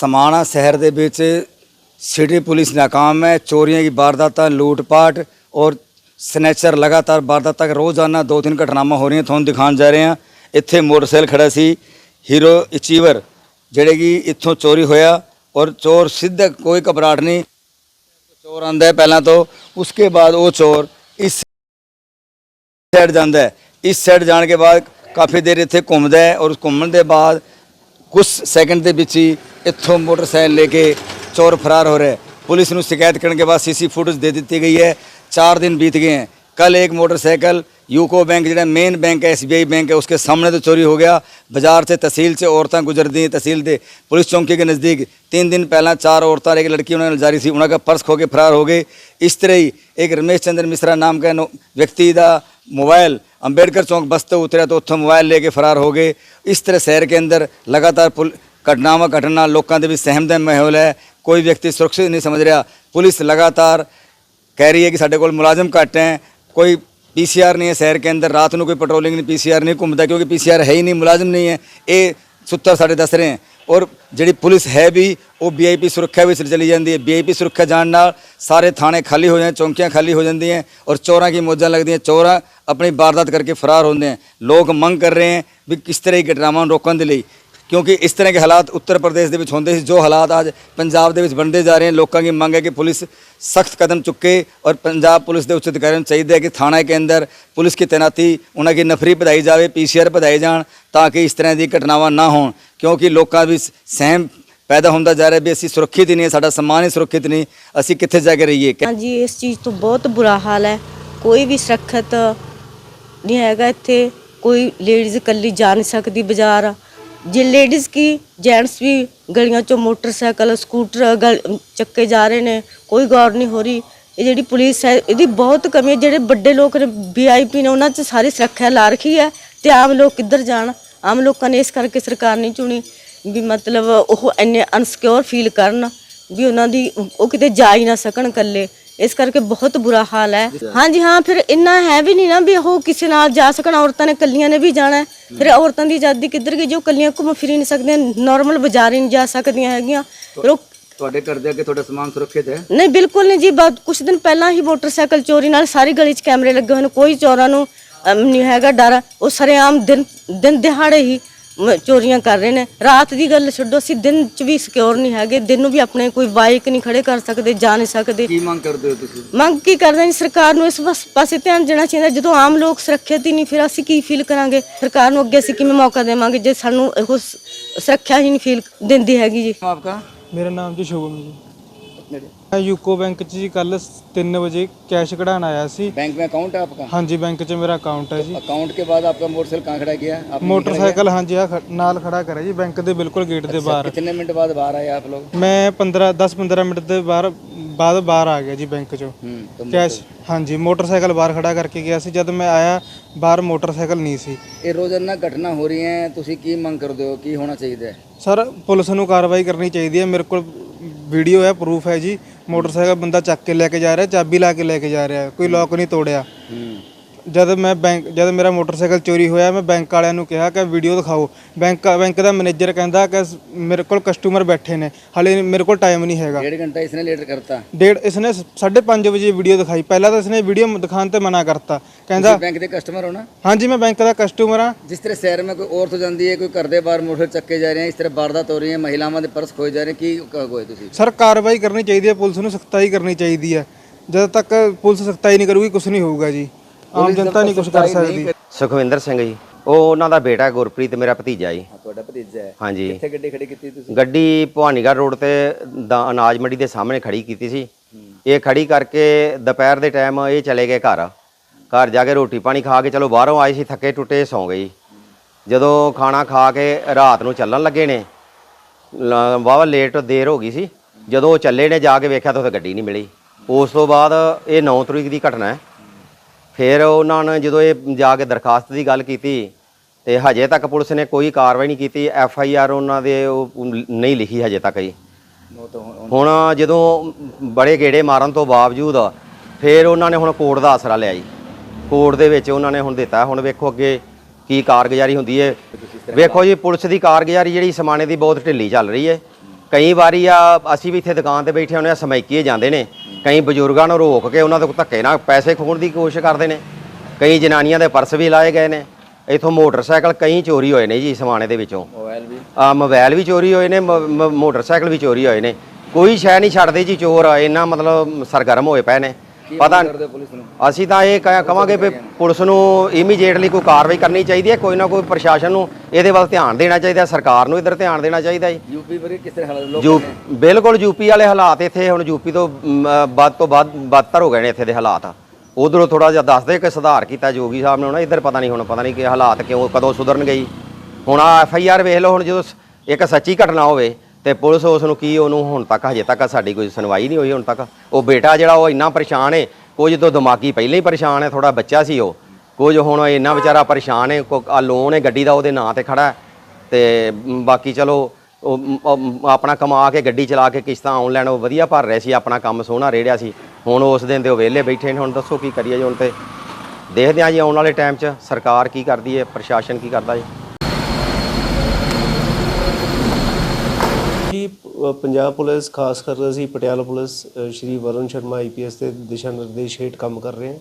ਸਮਾਣਾ ਸ਼ਹਿਰ ਦੇ ਵਿੱਚ ਸਿਟੀ ਪੁਲਿਸ ਨਾਕਾਮ ਹੈ। ਚੋਰੀਆਂ ਦੀ ਵਾਰਦਾਤਾਂ, ਲੂਟਪਾਟ ਔਰ ਸਨੈਚਰ ਲਗਾਤਾਰ ਵਾਰਦਾਤਾਂ ਰੋਜ਼ਾਨਾ ਦੋ ਤਿੰਨ ਘਟਨਾਵਾਂ ਹੋ ਰਹੀਆਂ ਤੁਹਾਨੂੰ ਦਿਖਾਉਣ ਜਾ ਰਹੇ ਹਾਂ। ਇੱਥੇ ਮੋਟਰਸਾਈਕਲ ਖੜਾ ਸੀ, ਹੀਰੋ ਅਚੀਵਰ, ਜਿਹੜੇ ਕਿ ਇੱਥੋਂ ਚੋਰੀ ਹੋਇਆ ਔਰ ਚੋਰ ਸਿੱਧਾ ਕੋਈ ਘਬਰਾਹਟ ਨਹੀਂ। ਚੋਰ ਆਂਦਾ ਹੈ ਪਹਿਲਾਂ ਤੋਂ, ਉਸਕੇ ਬਾਅਦ ਉਹ ਚੋਰ ਇਸ ਸਾਈਡ ਜਾਂਦਾ ਹੈ। ਇਸ ਸਾਈਡ ਜਾਣ ਕੇ ਬਾਅਦ ਕਾਫੀ ਦੇਰ ਇੱਥੇ ਘੁੰਮਦਾ ਹੈ ਔਰ ਘੁੰਮਣ ਦੇ ਬਾਅਦ ਕੁਝ ਸੈਕਿੰਡ ਦੇ ਵਿੱਚ ਹੀ ਇੱਥੋਂ ਮੋਟਰਸਾਈਕਲ ਲੈ ਕੇ ਚੋਰ ਫਰਾਰ ਹੋ ਰਿਹਾ ਹੈ ਪੁਲਿਸ ਨੂੰ ਸ਼ਿਕਾਇਤ ਕਰਨ ਕੇ ਬਾਅਦ ਸੀਸੀ ਫੁਟੇਜ ਦੇ ਦਿੱਤੀ ਗਈ है चार दिन बीत गए हैं कल एक मोटरसाइकिल यूको बैंक ਜਿਹੜਾ ਮੇਨ ਬੈਂਕ ਹੈ ਐਸਬੀਆਈ बैंक है उसके सामने तो चोरी हो गया बाजार से तहसील से औरतें गुजरती हैं तहसील ਦੇ पुलिस चौकी के नज़दीक तीन दिन पहला चार औरतें और एक लड़की उन्होंने जारी थी उनका पर्स खो के फरार हो गए इस तरह ही एक रमेश चंद्र मिश्रा नाम का नो- व्यक्ति ਦਾ मोबाइल अंबेडकर चौक बस तो उतरा तो उत्थों मोबाइल लेके फरार हो गए इस तरह शहर के अंदर लगातार ਘਟਨਾਵਾਂ ਘਟਣ ਨਾਲ ਲੋਕਾਂ ਦੇ ਵਿੱਚ ਸਹਿਮ ਦਾ ਮਾਹੌਲ ਹੈ। ਕੋਈ ਵਿਅਕਤੀ ਸੁਰੱਖਿਅਤ ਨਹੀਂ ਸਮਝ ਰਿਹਾ। ਪੁਲਿਸ ਲਗਾਤਾਰ ਕਹਿ ਰਹੀ ਹੈ ਕਿ ਸਾਡੇ ਕੋਲ ਮੁਲਾਜ਼ਮ ਘੱਟ ਹੈ। ਕੋਈ ਪੀਸੀਆਰ ਨਹੀਂ ਹੈ ਸ਼ਹਿਰ ਕੇ ਅੰਦਰ। ਰਾਤ ਨੂੰ ਕੋਈ ਪੈਟਰੋਲਿੰਗ ਨਹੀਂ ਪੀਸੀਆਰ ਨਹੀਂ ਘੁੰਮਦਾ ਕਿਉਂਕਿ ਪੀਸੀਆਰ ਹੈ ਹੀ ਨਹੀਂ, ਮੁਲਾਜ਼ਮ ਨਹੀਂ ਹੈ। ਇਹ ਸੁੱਤਰ ਸਾਡੇ ਦੱਸ ਰਹੇ ਹਨ ਔਰ ਜਿਹੜੀ ਪੁਲਿਸ ਹੈ ਵੀ, ਉਹ ਵੀਆਈਪੀ ਸੁਰੱਖਿਆ ਵਿੱਚ ਚਲੀ ਜਾਂਦੀ ਹੈ। ਵੀਆਈਪੀ ਸੁਰੱਖਿਆ ਜਾਣ ਨਾਲ ਸਾਰੇ ਥਾਣੇ ਖਾਲੀ ਹੋ ਜਾਂਦੇ, ਚੌਂਕੀਆਂ ਖਾਲੀ ਹੋ ਜਾਂਦੀਆਂ ਔਰ ਚੋਰਾਂ ਕੀ ਮੌਜਾਂ ਲੱਗਦੀਆਂ ਚੋਰਾਂ ਆਪਣੀ ਵਾਰਦਾਤ ਕਰਕੇ ਫਰਾਰ ਹੁੰਦੇ ਹਨ ਲੋਕ ਮੰਗ ਕਰ ਰਹੇ ਹਨ ਵੀ ਕਿਸ ਤਰ੍ਹਾਂ ਇਹ ਘਟਨਾਵਾਂ ਨੂੰ ਰੋਕਣ ਦੇ ਲਈ ਕਿਉਂਕਿ ਇਸ ਤਰ੍ਹਾਂ ਦੇ ਹਾਲਾਤ ਉੱਤਰ ਪ੍ਰਦੇਸ਼ ਦੇ ਵਿੱਚ ਹੁੰਦੇ ਸੀ, ਜੋ ਹਾਲਾਤ ਅੱਜ ਪੰਜਾਬ ਦੇ ਵਿੱਚ ਬਣਦੇ ਜਾ ਰਹੇ ਹਨ। ਲੋਕਾਂ ਦੀ ਮੰਗ ਹੈ ਕਿ ਪੁਲਿਸ ਸਖਤ ਕਦਮ ਚੁੱਕੇ ਔਰ ਪੰਜਾਬ ਪੁਲਿਸ ਦੇ ਉੱਚ ਅਧਿਕਾਰੀਆਂ ਨੂੰ ਚਾਹੀਦਾ ਹੈ ਕਿ ਥਾਣਾ ਕੇ ਅੰਦਰ ਪੁਲਿਸ ਕੀ ਤੈਨਾਤੀ, ਉਹਨਾਂ ਦੀ ਨਫਰੀ ਵਧਾਈ ਜਾਵੇ ਪੀਸੀਆਰ ਵਧਾਈ ਜਾਣ ਤਾਂ ਕਿ ਇਸ ਤਰ੍ਹਾਂ ਦੀ ਘਟਨਾਵਾਂ ਨਾ ਹੋਣ। ਕਿਉਂਕਿ ਲੋਕਾਂ ਵਿੱਚ ਸਹਿਮ ਪੈਦਾ ਹੁੰਦਾ ਜਾ ਰਿਹਾ ਵੀ ਅਸੀਂ ਸੁਰੱਖਿਅਤ ਹੀ ਨਹੀਂ, ਸਾਡਾ ਸਮਾਨ ਹੀ ਸੁਰੱਖਿਅਤ ਨਹੀਂ, ਅਸੀਂ ਕਿੱਥੇ ਜਾ ਕੇ ਰਹੀਏ? ਹਾਂਜੀ, ਇਸ ਚੀਜ਼ ਤੋਂ ਬਹੁਤ ਬੁਰਾ ਹਾਲ ਹੈ। ਕੋਈ ਵੀ ਸੁਰੱਖਿਅਤ ਨਹੀਂ ਹੈਗਾ ਇੱਥੇ। ਕੋਈ ਲੇਡੀਜ਼ ਇਕੱਲੀ ਜਾ ਨਹੀਂ ਸਕਦੀ ਬਾਜ਼ਾਰ। ਜੇ ਲੇਡੀਜ਼ ਕੀ ਜੈਂਟਸ ਵੀ ਗਲੀਆਂ ਚੋਂ ਮੋਟਰਸਾਈਕਲ, ਸਕੂਟਰ, ਗਲ- ਚੱਕੇ ਜਾ ਰਹੇ ਨੇ, ਕੋਈ ਗੌਰ ਨਹੀਂ ਹੋ ਰਹੀ। ਇਹ ਜਿਹੜੀ ਪੁਲਿਸ ਹੈ, ਇਹਦੀ ਬਹੁਤ ਕਮੀ ਹੈ। ਜਿਹੜੇ ਵੱਡੇ ਲੋਕ ਨੇ ਵੀਆਈਪੀ ਨੇ, ਉਹਨਾਂ 'ਚ ਸਾਰੀ ਸੁਰੱਖਿਆ ਲਾ ਰੱਖੀ ਹੈ ਤੇ ਆਮ ਲੋਕ ਕਿੱਧਰ ਜਾਣ? ਆਮ ਲੋਕਾਂ ਨੇ ਇਸ ਕਰਕੇ ਸਰਕਾਰ ਨਹੀਂ ਚੁਣੀ ਵੀ ਮਤਲਬ ਉਹ ਇੰਨੇ ਅਨਸਿਕਿਉਰ ਫੀਲ ਕਰਨ ਵੀ ਉਹਨਾਂ ਦੀ ਉਹ ਕਿਤੇ ਜਾ ਹੀ ਨਾ ਸਕਣ ਇਕੱਲੇ। ਇਸ ਕਰਕੇ ਬਹੁਤ ਬੁਰਾ ਹਾਲ ਹੈ। ਹਾਂਜੀ ਹਾਂ ਫਿਰ ਇੰਨਾ ਹੈ ਵੀ ਨਹੀਂ ਨਾ ਵੀ ਉਹ ਕਿਸੇ ਨਾਲ ਜਾ ਸਕਣ ਔਰਤਾਂ ਨੇ ਕੱਲੀਆਂ ਨੇ ਵੀ ਜਾਣਾ। ਫਿਰ ਔਰਤਾਂ ਦੀ ਆਜ਼ਾਦੀ ਕਿੱਧਰ ਗਈ? ਜੋ ਕੱਲੀਆਂ ਘੁੰਮ ਫਿਰ ਨਹੀਂ ਸਕਦੀਆਂ ਨਾਰਮਲ ਬਾਜ਼ਾਰ ਨਹੀਂ ਜਾ ਸਕਦੀਆਂ ਹੈਗੀਆਂ। ਤੁਹਾਡੇ ਘਰ ਦੇ ਅੱਗੇ ਤੁਹਾਡਾ ਸਮਾਨ ਸੁਰੱਖਿਅਤ ਹੈ? ਨਹੀਂ ਬਿਲਕੁਲ ਨਹੀਂ ਜੀ ਬਾਤ ਕੁਝ ਦਿਨ ਪਹਿਲਾਂ ਹੀ ਮੋਟਰਸਾਈਕਲ ਚੋਰੀ ਨਾਲ ਸਾਰੀ ਗਲੀ 'ਚ ਕੈਮਰੇ ਲੱਗੇ ਹੋਏ ਨੇ ਕੋਈ ਚੋਰਾਂ ਨੂੰ ਨਹੀਂ ਹੈਗਾ ਡਰ। ਉਹ ਸਰੇਆਮ ਦਿਨ ਦਿਨ ਦਿਹਾੜੇ ਹੀ ਚੋਰੀਆਂ ਕਰ ਰਹੇ ਨੇ। ਰਾਤ ਦੀ ਗੱਲ ਛੱਡੋ ਅਸੀਂ ਦਿਨ 'ਚ ਵੀ ਸਿਕਿਉਰ ਨਹੀਂ ਹੈਗੇ। ਦਿਨ ਨੂੰ ਵੀ ਆਪਣੇ ਕੋਈ ਬਾਈਕ ਨਹੀਂ ਖੜੇ ਕਰ ਸਕਦੇ ਜਾ ਨਹੀਂ ਸਕਦੇ। ਕੀ ਮੰਗ ਕਰਦੇ ਹੋ ਤੁਸੀਂ? ਮੰਗ ਕੀ ਕਰਦੇ ਨੇ ਸਰਕਾਰ ਨੂੰ ਇਸ ਪਾਸੇ ਧਿਆਨ ਦੇਣਾ ਚਾਹੀਦਾ। ਜਦੋਂ ਆਮ ਲੋਕ ਸੁਰੱਖਿਅਤ ਹੀ ਨਹੀਂ ਫਿਰ ਅਸੀਂ ਕੀ ਫੀਲ ਕਰਾਂਗੇ? ਸਰਕਾਰ ਨੂੰ ਅੱਗੇ ਅਸੀਂ ਕਿਵੇਂ ਮੌਕਾ ਦੇਵਾਂਗੇ ਜੇ ਸਾਨੂੰ ਇਹੋ ਸ- ਸੁਰੱਖਿਆ ਹੀ ਨਹੀਂ ਫੀਲ ਦਿੰਦੀ ਹੈਗੀ ਜੀ? ਆਪਕਾ ਮੇਰਾ ਨਾਮ ਜੀ। ਸ਼ੁਭਮ ਜੀ। ਮੈਂ ਯੂਕੋ ਬੈਂਕ 'ਚ ਜੀ ਕੱਲ 3 ਵਜੇ ਕੈਸ਼ ਕਢਾਉਣ ਆਇਆ ਸੀ बैंक में अकाउंट है आपका ਹਾਂਜੀ ਬੈਂਕ 'ਚ ਮੇਰਾ ਅਕਾਊਂਟ ਹੈ ਜੀ अकाउंट के बाद आपका मोटरसाइकिल कहाँ खड़ा किया आप ਮੋਟਰਸਾਈਕਲ ਹਾਂਜੀ ਆ ਨਾਲ ਖੜਾ ਕਰਿਆ ਜੀ ਬੈਂਕ ਦੇ ਬਿਲਕੁਲ ਗੇਟ ਦੇ ਬਾਹਰ कितने मिनट बाद बाहर आए आप लोग ਮੈਂ 15 10 15 ਮਿੰਟ ਦੇ ਬਾਹਰ ਬਾਅਦ ਬਾਹਰ ਆ ਗਿਆ ਜੀ ਬੈਂਕ 'ਚੋਂ हम्म तो ਕੈਸ਼ ਹਾਂਜੀ ਮੋਟਰਸਾਈਕਲ ਬਾਹਰ ਖੜਾ ਕਰਕੇ ਗਿਆ ਸੀ ਜਦ ਮੈਂ ਆਇਆ ਬਾਹਰ ਮੋਟਰਸਾਈਕਲ ਨਹੀਂ ਸੀ ਇਹ ਰੋਜ਼ਾਨਾ ਘਟਨਾ ਹੋ ਰਹੀ ਹੈ ਤੁਸੀਂ ਕੀ ਮੰਗ ਕਰਦੇ ਹੋ ਕੀ ਹੋਣਾ ਚਾਹੀਦਾ ਹੈ ਸਰ ਪੁਲਿਸ ਨੂੰ ਕਾਰਵਾਈ ਕਰਨੀ ਚਾਹੀਦੀ ਹੈ ਮੇਰੇ ਕੋਲ ਵੀਡੀਓ ਹੈ ਪ੍ਰੂਫ ਹੈ ਜੀ ਮੋਟਰਸਾਈਕਲ ਬੰਦਾ ਚੱਕ ਕੇ ਲੈ ਕੇ ਜਾ ਰਿਹਾ ਚਾਬੀ ਲਾ ਕੇ ਲੈ ਕੇ ਜਾ ਰਿਹਾ ਕੋਈ ਲੋਕ ਨਹੀਂ ਤੋੜਿਆ। ਜਦ ਮੈਂ ਬੈਂਕ ਜਦ ਮੇਰਾ ਮੋਟਰਸਾਈਕਲ ਚੋਰੀ ਹੋਇਆ ਮੈਂ ਬੈਂਕ ਵਾਲਿਆਂ ਨੂੰ ਕਿਹਾ ਕਿ ਵੀਡੀਓ ਦਿਖਾਓ ਬੈਂਕ ਬੈਂਕ ਦਾ ਮੈਨੇਜਰ ਕਹਿੰਦਾ ਕਿ ਸ- ਮੇਰੇ ਕੋਲ ਕਸਟਮਰ ਬੈਠੇ ਨੇ ਹਾਲੇ ਮੇਰੇ ਕੋਲ ਟਾਈਮ ਨਹੀਂ ਹੈਗਾ ਡੇਢ ਘੰਟਾ ਇਸਨੇ ਲੇਟ ਕਰਤਾ ਡੇਢ ਇਸਨੇ 5:30 ਵਜੇ ਵੀਡੀਓ ਦਿਖਾਈ ਪਹਿਲਾਂ ਤਾਂ ਇਸਨੇ ਵੀਡੀਓ ਦਿਖਾਣ ਤੇ ਮਨਾ ਕਰਤਾ ਕਹਿੰਦਾ ਬੈਂਕ ਦੇ ਕਸਟਮਰ ਹੋ ਨਾ ਹਾਂਜੀ ਮੈਂ ਬੈਂਕ ਦਾ ਕਸਟਮਰ ਆ ਜਿਸ ਤਰ੍ਹਾਂ ਸ਼ਹਿਰ में कोई औरत हो ਜਾਂਦੀ ਹੈ ਕੋਈ ਘਰ ਦੇ ਬਾਹਰ ਮੋਟਰ ਚੱਕੇ ਜਾ ਰਹੇ ਹੈ ਇਸ ਤਰ੍ਹਾਂ ਵਾਰਦਾਤ ਹੋ ਰਹੀ ਹੈ ਮਹਿਲਾਵਾਂ ਦੇ ਪਰਸ ਖੋਏ ਜਾ ਰਹੇ ਕੀ ਕਹੋਗੇ ਤੁਸੀਂ ਸਰ ਕਾਰਵਾਈ ਕਰਨੀ ਚਾਹੀਦੀ ਹੈ ਪੁਲਿਸ ਨੂੰ ਸਖਤਾਈ ਕਰਨੀ ਚਾਹੀਦੀ ਹੈ ਜਦ ਤੱਕ ਪੁਲਿਸ ਸਖਤਾਈ ਨਹੀਂ ਕਰੂਗੀ ਕੁਝ ਨਹੀਂ ਹੋਊਗਾ ਜੀ ਆਮ ਜਨਤਾ ਨਹੀਂ ਕੁਝ ਕਰ ਸਕਦੀ। ਸੁਖਵਿੰਦਰ ਸਿੰਘ ਜੀ ਉਹ ਉਹਨਾਂ ਦਾ ਬੇਟਾ ਗੁਰਪ੍ਰੀਤ ਮੇਰਾ ਭਤੀਜਾ ਜੀ। ਤੁਹਾਡਾ ਭਤੀਜਾ ਹੈ। ਹਾਂਜੀ। ਕਿੱਥੇ ਗੱਡੀ ਖੜੀ ਕੀਤੀ ਤੁਸੀਂ? ਗੱਡੀ ਭਵਾਨੀਗੜ੍ਹ ਰੋਡ ਤੇ ਦਾ ਅਨਾਜ ਮੰਡੀ ਦੇ ਸਾਹਮਣੇ ਖੜੀ ਕੀਤੀ ਸੀ। ਇਹ ਖੜੀ ਕਰਕੇ ਦੁਪਹਿਰ ਦੇ ਟਾਈਮ ਇਹ ਚਲੇ ਗਏ ਘਰ। ਘਰ ਜਾ ਕੇ ਰੋਟੀ ਪਾਣੀ ਖਾ ਕੇ ਚਲੋ ਬਾਹਰੋਂ ਆਏ ਸੀ ਥੱਕੇ ਟੁੱਟੇ ਸੌਂ ਗਏ ਜੀ। ਜਦੋਂ ਖਾਣਾ ਖਾ ਕੇ ਰਾਤ ਨੂੰ ਚੱਲਣ ਲੱਗੇ ਨੇ ਵਾਵਾ ਲੇਟ ਦੇਰ ਹੋ ਗਈ ਸੀ। ਜਦੋਂ ਉਹ ਚੱਲੇ ਨੇ ਜਾ ਕੇ ਵੇਖਿਆ ਤਾਂ ਉੱਥੇ ਗੱਡੀ ਨਹੀਂ ਮਿਲੀ। ਉਸ ਤੋਂ ਬਾਅਦ ਇਹ 9 ਤਰੀਕ ਦੀ ਘਟਨਾ ਹੈ। ਫਿਰ ਉਹਨਾਂ ਨੇ ਜਦੋਂ ਇਹ ਜਾ ਕੇ ਦਰਖਾਸਤ ਦੀ ਗੱਲ ਕੀਤੀ ਤੇ ਹਜੇ ਤੱਕ ਪੁਲਿਸ ਨੇ ਕੋਈ ਕਾਰਵਾਈ ਨਹੀਂ ਕੀਤੀ ਐਫ ਆਈ ਆਰ ਉਹਨਾਂ ਦੇ ਉਹ ਨਹੀਂ ਲਿਖੀ ਹਜੇ ਤੱਕ ਜੀ। ਹੁਣ ਜਦੋਂ ਬੜੇ ਗੇੜੇ ਮਾਰਨ ਤੋਂ ਬਾਵਜੂਦ ਫਿਰ ਉਹਨਾਂ ਨੇ ਹੁਣ ਕੋਰਟ ਦਾ ਆਸਰਾ ਲਿਆ ਜੀ। ਕੋਰਟ ਦੇ ਵਿੱਚ ਉਹਨਾਂ ਨੇ ਹੁਣ ਦਿੱਤਾ ਹੁਣ ਵੇਖੋ ਅੱਗੇ ਕੀ ਕਾਰਗੁਜ਼ਾਰੀ ਹੁੰਦੀ ਹੈ ਵੇਖੋ ਜੀ ਪੁਲਿਸ ਦੀ ਕਾਰਗੁਜ਼ਾਰੀ ਜਿਹੜੀ ਸਮਾਨੇ ਦੀ ਬਹੁਤ ਢਿੱਲੀ ਚੱਲ ਰਹੀ ਹੈ ਕਈ ਵਾਰੀ ਆ ਅਸੀਂ ਵੀ ਇੱਥੇ ਦੁਕਾਨ ਤੇ ਬੈਠੇ ਹੁੰਦੇ ਆ ਸਮੈਕੀਏ ਜਾਂਦੇ ਨੇ। ਕਈ ਬਜ਼ੁਰਗਾਂ ਨੂੰ ਰੋਕ ਕੇ ਉਹਨਾਂ ਦੇ ਧੱਕੇ ਨਾਲ ਪੈਸੇ ਖੋਣ ਦੀ ਕੋਸ਼ਿਸ਼ ਕਰਦੇ ਨੇ। ਕਈ ਜਨਾਨੀਆਂ ਦੇ ਪਰਸ ਵੀ ਲਾਏ ਗਏ ਨੇ। ਇਥੋਂ ਮੋਟਰਸਾਈਕਲ ਕਈ ਚੋਰੀ ਹੋਏ ਨੇ ਜੀ ਸਮਾਣੇ ਦੇ ਵਿੱਚੋਂ। ਮੋਬਾਈਲ ਵੀ। ਆ ਮੋਬਾਈਲ ਵੀ ਚੋਰੀ ਹੋਏ ਨੇ ਮੋਟਰਸਾਈਕਲ ਵੀ ਚੋਰੀ ਹੋਏ ਨੇ। ਕੋਈ ਸ਼ੈ ਨਹੀਂ ਛੱਡਦੇ ਜੀ ਚੋਰ ਇੰਨਾ ਮਤਲਬ ਸਰਗਰਮ ਹੋਏ ਪਏ ਨੇ। ਪਤਾ ਕਰਦੇ ਪੁਲਿਸ ਨੂੰ? ਅਸੀਂ ਤਾਂ ਇਹ ਕਹਿ- ਕਵਾਂਗੇ ਵੀ ਪੁਲਿਸ ਨੂੰ ਇਮੀਡੀਏਟਲੀ ਕੋਈ ਕਾਰਵਾਈ ਕਰਨੀ ਚਾਹੀਦੀ ਹੈ ਕੋਈ ਨਾ ਕੋਈ ਪ੍ਰਸ਼ਾਸਨ ਨੂੰ ਇਹਦੇ ਵੱਲ ਧਿਆਨ ਦੇਣਾ ਚਾਹੀਦਾ ਸਰਕਾਰ ਨੂੰ ਇੱਧਰ ਧਿਆਨ ਦੇਣਾ ਚਾਹੀਦਾ ਜੀ। ਯੂਪੀ ਵਰੇ ਕਿਸ ਤਰ੍ਹਾਂ ਹਾਲਾਤ ਲੋਕ ਯੂ ਬਿਲਕੁਲ ਯੂਪੀ ਵਾਲੇ ਹਾਲਾਤ ਇੱਥੇ ਹੁਣ ਯੂਪੀ ਤੋਂ ਮ, ਵੱਧ ਤੋਂ ਵੱਧ ਬਦਤਰ ਹੋ ਗਏ ਨੇ ਇੱਥੇ ਦੇ ਹਾਲਾਤ। ਉਧਰੋਂ ਥੋੜਾ ਜਿਹਾ ਦੱਸਦੇ ਕਿ ਸੁਧਾਰ ਕੀਤਾ ਜੋਗੀ ਸਾਹਿਬ ਨੇ ਹੁਣ ਇੱਧਰ ਪਤਾ ਨਹੀਂ ਹੁਣ ਪਤਾ ਨਹੀਂ ਕਿ ਹਾਲਾਤ ਕਿਉਂ ਕਦੋਂ ਸੁਧਰਨਗੇ ਜੀ। ਹੁਣ ਆ ਐਫ ਆਈ ਆਰ ਵੇਖ ਲਓ ਹੁਣ ਜਦੋਂ ਸ- ਇੱਕ ਸੱਚੀ ਘਟਨਾ ਹੋਵੇ ਤੇ ਪੁਲਿਸ ਉਸ ਨੂੰ ਕੀ ਉਹਨੂੰ ਹੁਣ ਤੱਕ ਹਜੇ ਤੱਕ ਸਾਡੀ ਕੋਈ ਸੁਣਵਾਈ ਨਹੀਂ ਹੋਈ ਹੁਣ ਤੱਕ। ਉਹ ਬੇਟਾ ਜਿਹੜਾ ਉਹ ਇੰਨਾ ਪਰੇਸ਼ਾਨ ਹੈ ਕੁਝ ਤੋਂ ਦਿਮਾਗੀ ਪਹਿਲਾਂ ਹੀ ਪਰੇਸ਼ਾਨ ਹੈ ਥੋੜਾ ਬੱਚਾ ਸੀ ਉਹ। ਕੁਝ ਹੁਣ ਇੰਨਾ ਵਿਚਾਰਾ ਪਰੇਸ਼ਾਨ ਹੈ ਆ ਲੋਨ ਹੈ ਗੱਡੀ ਦਾ ਉਹਦੇ ਨਾਂ ਤੇ ਖੜਾ ਹੈ ਤੇ ਬਾਕੀ ਚਲੋ, ਉਹ ਆਪਣਾ ਕਮਾ ਕੇ ਗੱਡੀ ਚਲਾ ਕੇ ਕਿਸ਼ਤਾਂ ਆਨਲਾਈਨ ਉਹ ਵਧੀਆ ਭਰ ਰਹੇ ਸੀ, ਆਪਣਾ ਕੰਮ ਸੋਹਣਾ ਰੇੜਿਆ ਸੀ। ਹੁਣ ਉਸ ਦਿਨ ਦੇ ਉਹ ਵਿਹਲੇ ਬੈਠੇ ਨੇ, ਹੁਣ ਦੱਸੋ ਕੀ ਕਰੀਏ ਜੀ ਹੁਣ ਤੇ। ਦੇਖਦੇ ਹਾਂ ਜੀ ਆਉਣ ਵਾਲੇ ਟਾਈਮ 'ਚ ਸਰਕਾਰ ਕੀ ਕਰਦੀ ਹੈ ਪ੍ਰਸ਼ਾਸਨ ਕੀ ਕਰਦਾ ਜੀ ਜੀ ਪ- ਪੰਜਾਬ ਪੁਲਿਸ, ਖਾਸ ਕਰ ਅਸੀਂ ਪਟਿਆਲਾ ਪੁਲਿਸ ਸ਼੍ਰੀ ਵਰੁਣ ਸ਼ਰਮਾ ਆਈਪੀਐਸ ਦੇ ਦਿਸ਼ਾ ਨਿਰਦੇਸ਼ ਹੇਠ ਕੰਮ ਕਰ ਰਹੇ ਹਾਂ।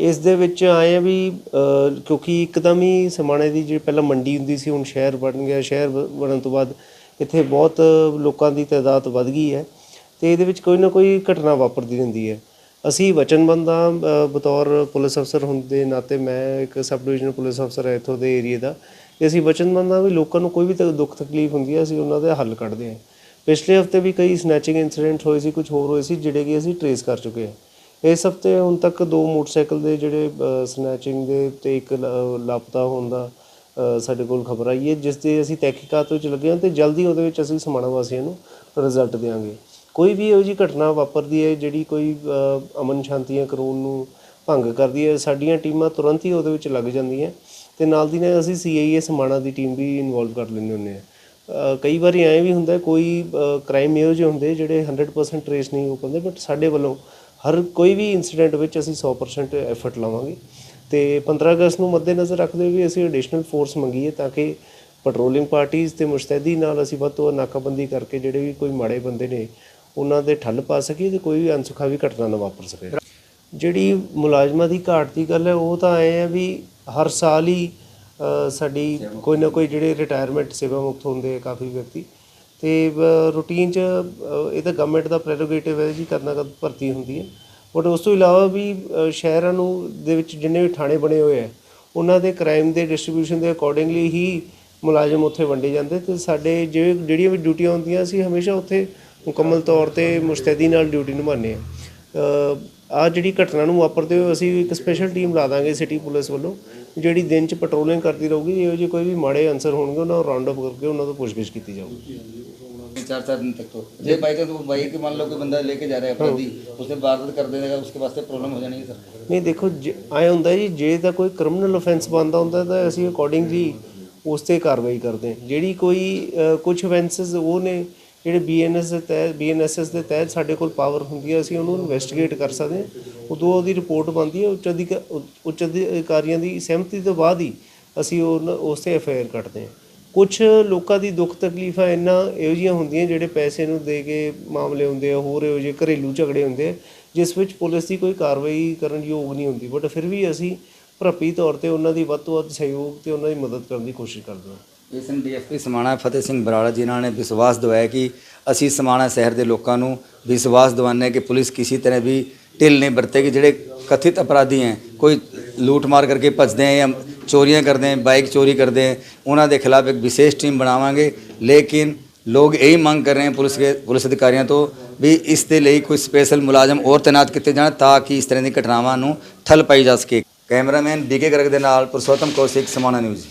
ਇਸ ਦੇ ਵਿੱਚ ਆਏ ਆ ਵੀ ਕਿਉਂਕਿ ਇੱਕਦਮ ਹੀ ਸਮਾਣੇ ਦੀ ਜਿਹੜੀ ਪਹਿਲਾਂ ਮੰਡੀ ਹੁੰਦੀ ਸੀ, ਹੁਣ ਸ਼ਹਿਰ ਬਣ ਗਿਆ। ਸ਼ਹਿਰ ਬ- ਬਣਨ ਤੋਂ ਬਾਅਦ ਇੱਥੇ ਬਹੁਤ ਲੋਕਾਂ ਦੀ ਤਾਦਾਦ ਵੱਧ ਗਈ ਹੈ ਤੇ ਇਹਦੇ ਵਿੱਚ ਕੋਈ ਨਾ ਕੋਈ ਘਟਨਾ ਵਾਪਰਦੀ ਰਹਿੰਦੀ ਹੈ। ਅਸੀਂ ਵਚਨਬੰਦ ਹਾਂ ਬਤੌਰ ਪੁਲਿਸ ਅਫਸਰ ਹੁੰਦੇ ਦੇ ਨਾਤੇ ਮੈਂ ਇੱਕ ਸਬ ਡਿਵੀਜ਼ਨਲ ਪੁਲਿਸ ਅਫਸਰ ਹੈ ਇੱਥੋਂ ਦੇ ਏਰੀਆ ਦਾ। ਤੇ ਅਸੀਂ ਵਚਨਬੰਦ ਹਾਂ ਵੀ ਲੋਕਾਂ ਨੂੰ ਕੋਈ ਵੀ ਤ- ਦੁੱਖ ਤਕਲੀਫ ਹੁੰਦੀ ਹੈ, ਅਸੀਂ ਉਹਨਾਂ ਦਾ ਹੱਲ ਕੱਢਦੇ ਹਾਂ। ਪਿਛਲੇ ਹਫ਼ਤੇ ਵੀ ਕਈ ਸਨੈਚਿੰਗ ਇਨਸੀਡੈਂਟ ਹੋਏ ਸੀ ਕੁਝ ਹੋਰ ਹੋਏ ਸੀ, ਜਿਹੜੇ ਕਿ ਅਸੀਂ ਟਰੇਸ ਕਰ ਚੁੱਕੇ ਹਾਂ। ਇਸ ਹਫ਼ਤੇ ਹੁਣ ਤੱਕ ਦੋ ਮੋਟਰਸਾਈਕਲ ਦੇ ਜਿਹੜੇ ਸਨੈਚਿੰਗ ਦੇ ਤੇ ਇੱਕ ਲ- ਲਾਪਤਾ ਹੋਣ ਦਾ ਸਾਡੇ ਕੋਲ ਖਬਰ ਆਈ ਹੈ, ਜਿਸ ਦੇ ਅਸੀਂ ਤਹਿਕੀਕਾਤ ਵਿੱਚ ਲੱਗੇ ਹਾਂ ਤੇ ਜਲਦੀ ਉਹਦੇ ਵਿੱਚ ਅਸੀਂ ਸਮਾਣਾ ਵਾਸੀਆਂ ਨੂੰ ਰਿਜ਼ਲਟ ਦੇਵਾਂਗੇ ਕੋਈ ਵੀ ਇਹੋ ਜਿਹੀ ਘਟਨਾ ਵਾਪਰਦੀ ਹੈ, ਜਿਹੜੀ ਕੋਈ ਅਮਨ ਸ਼ਾਂਤੀਆਂ ਜਾਂ ਕਾਨੂੰਨ ਨੂੰ ਭੰਗ ਕਰਦੀ ਹੈ, ਸਾਡੀਆਂ ਟੀਮਾਂ ਤੁਰੰਤ ਹੀ ਉਹਦੇ ਵਿੱਚ ਲੱਗ ਜਾਂਦੀਆਂ ਤੇ ਨਾਲ ਦੀ ਨਾਲ ਅਸੀਂ ਸੀਆਈਏ ਸਮਾਣਾ ਦੀ ਟੀਮ ਵੀ ਇਨਵੋਲਵ ਕਰ ਲੈਂਦੇ ਹੁੰਦੇ ਹਾਂ। ਕਈ ਵਾਰੀ ਐਂ ਵੀ ਹੁੰਦਾ, ਕੋਈ ਕ੍ਰਾਈਮ ਇਹੋ ਜਿਹੇ ਹੁੰਦੇ ਜਿਹੜੇ 100% ਟਰੇਸ ਨਹੀਂ ਹੋ ਪਾਉਂਦੇ ਬਟ ਸਾਡੇ ਵੱਲੋਂ ਹਰ ਕੋਈ ਵੀ ਇਨਸੀਡੈਂਟ ਵਿੱਚ ਅਸੀਂ 100% ਐਫਰਟ ਲਾਵਾਂਗੇ। ਤੇ 15 ਅਗਸਤ ਨੂੰ ਮੱਦੇਨਜ਼ਰ ਰੱਖਦੇ ਹੋਏ ਵੀ ਅਸੀਂ ਐਡੀਸ਼ਨਲ ਫੋਰਸ ਮੰਗੀ ਹੈ ਤਾਂ ਕਿ ਪੈਟਰੋਲਿੰਗ ਪਾਰਟੀਆਂ ਤੇ ਮੁਸ਼ਤੈਦੀ ਨਾਲ ਅਸੀਂ ਵੱਧ ਤੋਂ ਵੱਧ ਨਾਕਾਬੰਦੀ ਕਰਕੇ ਜਿਹੜੇ ਵੀ ਕੋਈ ਮਾੜੇ ਬੰਦੇ ਨੇ, ਉਹਨਾਂ ਦੇ ਠੱਲ ਪਾ ਸਕੀਏ ਤੇ ਕੋਈ ਵੀ ਅਨਸੁਖਾਵੀ ਘਟਨਾ ਨਾ ਵਾਪਰ ਸਕੇ। ਜਿਹੜੀ ਮੁਲਾਜ਼ਮਾਂ ਦੀ ਘਾਟ ਦੀ ਗੱਲ ਹੈ, ਉਹ ਤਾਂ ਐ ਹੈ ਵੀ ਹਰ ਸਾਲ ਹੀ ਸਾਡੀ ਕੋਈ ਨਾ ਕੋਈ ਜਿਹੜੇ ਰਿਟਾਇਰਮੈਂਟ ਸੇਵਾ ਮੁਕਤ ਹੁੰਦੇ ਆ ਕਾਫੀ ਵਿਅਕਤੀ। ਤੇ ਰੂਟੀਨ ਚ ਇਹ ਤਾਂ ਗਵਰਨਮੈਂਟ ਦਾ ਪ੍ਰੈਰੋਗੇਟਿਵ ਹੈ ਜੀ, ਕਰਨਾ ਭਰਤੀ ਹੁੰਦੀ ਹੈ। ਬਟ ਉਸ ਤੋਂ ਇਲਾਵਾ ਵੀ ਸ਼ਹਿਰਾਂ ਨੂੰ, ਦੇ ਵਿੱਚ ਜਿੰਨੇ ਵੀ ਥਾਣੇ ਬਣੇ ਹੋਏ ਆ, ਉਹਨਾਂ ਦੇ ਕ੍ਰਾਈਮ ਦੇ ਡਿਸਟ੍ਰੀਬਿਊਸ਼ਨ ਦੇ ਅਕੋਰਡਿੰਗਲੀ ਹੀ ਮੁਲਾਜ਼ਮ ਉੱਥੇ ਵੰਡੇ ਜਾਂਦੇ ਤੇ ਸਾਡੇ ਜਿਹੜੇ ਜਿਹੜੀਆਂ ਵੀ ਡਿਊਟੀਆਂ ਹੁੰਦੀਆਂ, ਅਸੀਂ ਹਮੇਸ਼ਾ ਉੱਥੇ ਮੁਕੰਮਲ ਤੌਰ ਤੇ ਮੁਸਤੈਦੀ ਨਾਲ ਡਿਊਟੀ ਨਿਭਾਉਂਦੇ ਆ ਆ ਜਿਹੜੀ ਘਟਨਾ ਨੂੰ ਵਾਪਰਦੇ ਹੋਏ ਅਸੀਂ ਇੱਕ ਸਪੈਸ਼ਲ ਟੀਮ ਲਾ ਦਾਂਗੇ ਸਿਟੀ ਪੁਲਿਸ ਵੱਲੋਂ ਜਿਹੜੀ ਦਿਨ ਚ ਪੈਟਰੋਲਿੰਗ ਕਰਦੀ ਰਹੂਗੀ ਇਹੋ ਜਿਹੇ ਕੋਈ ਵੀ ਮਾੜੇ ਅਨਸਰ ਹੋਣਗੇ ਉਹਨਾਂ ਨੂੰ ਰਾਉਂਡ ਅਪ ਕਰਕੇ ਉਹਨਾਂ ਤੋਂ ਪੁੱਛਗਿੱਛ ਕੀਤੀ ਜਾਊਗੀ चार चार दिन तक तो ये बाइक तो बाइक मान लो कोई बंदा लेके जा रहा है अपराधी उसने वारदात कर देगा उसके वास्ते प्रॉब्लम हो जानी है सर ਨਹੀਂ ਦੇਖੋ ਐ ਹੁੰਦਾ ਜੀ ਜੇ ਤਾਂ ਕੋਈ ਕ੍ਰਿਮੀਨਲ ਅਫੈਂਸ ਬਣਦਾ ਹੁੰਦਾ ਤਾਂ ਅਸੀਂ ਅਕੋਰਡਿੰਗਲੀ ਉਸ ਤੇ ਕਾਰਵਾਈ ਕਰਦੇ ਹਾਂ ਜਿਹੜੀ ਕੋਈ ਕੁਝ ਅਫੈਂਸਸ ਉਹ ਨੇ ਜਿਹੜੇ ਬੀਐਨਐਸ ਦੇ ਤਹਿਤ ਬੀਐਨਐਸਐਸ ਦੇ ਤਹਿਤ ਸਾਡੇ ਕੋਲ ਪਾਵਰ ਹੁੰਦੀ ਹੈ, ਅਸੀਂ ਉਹਨੂੰ ਇਨਵੈਸਟੀਗੇਟ ਕਰ ਸਕਦੇ ਹਾਂ। ਉਦੋਂ ਉਹਦੀ ਰਿਪੋਰਟ ਬਣਦੀ ਹੈ, ਉੱਚ ਅਧਿਕ, ਉੱਚ ਅਧਿਕਾਰੀਆਂ ਦੀ ਸਹਿਮਤੀ ਤੋਂ ਬਾਅਦ ਹੀ ਅਸੀਂ ਉਹ ਉਸ ਤੇ ਐਫਆਈਆਰ ਕੱਟਦੇ ਹਾਂ। ਕੁਝ ਲੋਕਾਂ ਦੀ ਦੁੱਖ ਤਕਲੀਫਾਂ ਇੰਨਾ ਇਹੋ ਜਿਹੀਆਂ ਹੁੰਦੀਆਂ ਜਿਹੜੇ ਪੈਸੇ ਨੂੰ ਦੇ ਕੇ ਮਾਮਲੇ ਹੁੰਦੇ ਆ, ਹੋਰ ਇਹੋ ਜਿਹੇ ਘਰੇਲੂ ਝਗੜੇ ਹੁੰਦੇ ਆ, ਜਿਸ ਵਿੱਚ ਪੁਲਿਸ ਦੀ ਕੋਈ ਕਾਰਵਾਈ ਕਰਨ ਯੋਗ ਨਹੀਂ ਹੁੰਦੀ। ਬਟ ਫਿਰ ਵੀ ਅਸੀਂ ਭਰਪੀ ਤੌਰ ਤੇ ਉਹਨਾਂ ਦੀ ਵੱਧ ਤੋਂ ਵੱਧ ਸਹਿਯੋਗ ਤੇ ਉਹਨਾਂ ਦੀ ਮਦਦ ਕਰਨ ਦੀ ਕੋਸ਼ਿਸ਼ ਕਰਦੇ ਹਾਂ। ਇਸ ਡੀਐਸਪੀ ਸਮਾਣਾ ਫਤਿਹ ਸਿੰਘ ਬਰਾੜਾ ਜਿਨ੍ਹਾਂ ਨੇ ਵਿਸ਼ਵਾਸ ਦਿਵਾਇਆ ਕਿ ਅਸੀਂ ਸਮਾਣਾ ਸ਼ਹਿਰ ਦੇ ਲੋਕਾਂ ਨੂੰ ਵਿਸ਼ਵਾਸ ਦਿਵਾਉਂਦੇ ਹਾਂ ਕਿ ਪੁਲਿਸ ਕਿਸੇ ਤਰ੍ਹਾਂ ਵੀ ਢਿੱਲ ਨਹੀਂ ਵਰਤੇਗੀ ਜਿਹੜੇ ਕਥਿਤ ਅਪਰਾਧੀ ਹੈ, ਕੋਈ ਲੂਟ ਮਾਰ ਕਰਕੇ ਭੱਜਦੇ ਹੈ ਜਾਂ ਚੋਰੀਆਂ ਕਰਦੇ ਹੈ, ਬਾਈਕ ਚੋਰੀ ਕਰਦੇ ਹੈ, ਉਹਨਾਂ ਦੇ ਖਿਲਾਫ ਇੱਕ ਵਿਸ਼ੇਸ਼ ਟੀਮ ਬਣਾਵਾਂਗੇ। ਲੇਕਿਨ ਲੋਕ ਇਹੀ ਮੰਗ ਕਰ ਰਹੇ ਹਨ ਪੁਲਿਸ ਕੇ ਪੁਲਿਸ ਅਧਿਕਾਰੀਆਂ ਤੋਂ ਵੀ ਇਸ ਦੇ ਲਈ ਕੋਈ ਸਪੈਸ਼ਲ ਮੁਲਾਜ਼ਮ ਹੋਰ ਤਾਇਨਾਤ ਕੀਤੇ ਜਾਣ ਤਾਂ ਕਿ ਇਸ ਤਰ੍ਹਾਂ ਦੀ ਘਟਨਾਵਾਂ ਨੂੰ ਠੱਲ ਪਾਈ ਜਾ ਸਕੇ। ਕੈਮਰਾਮੈਨ ਬੀਕੇ ਗਰਗ ਦੇ ਨਾਲ ਪੁਰਸ਼ੋਤਮ ਕੌਸ਼ਿਕ ਸਮਾਣਾ ਨਿਊਜ਼।